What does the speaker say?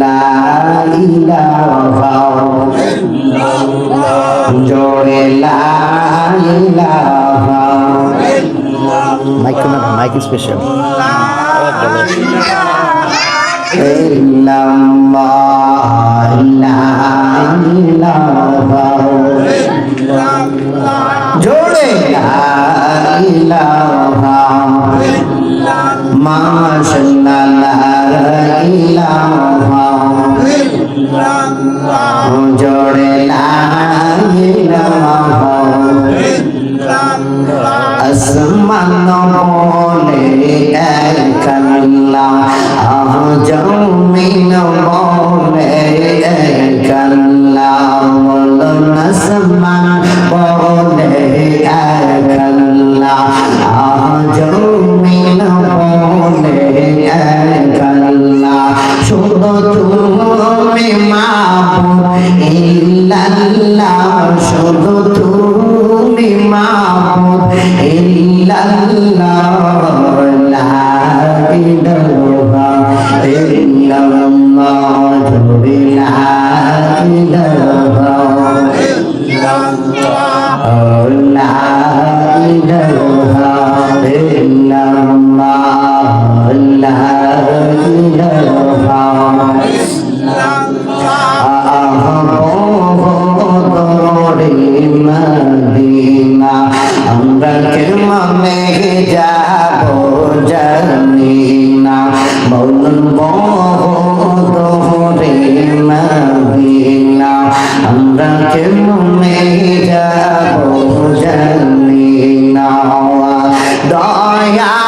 লা ইলাহা জোরে লা ইলাহা মাইক না মাইক স্পেশাল ইল্লাল্লাহ। লা ইলাহা ইলাহা মাহবুব ইল্লাল্লাহ শুধু তুমি মাহবুব ইল্লাল্লাহ। যাব জানি না বলব তোরে মহিলা আমরা কেমনে যাব জানি না দয়া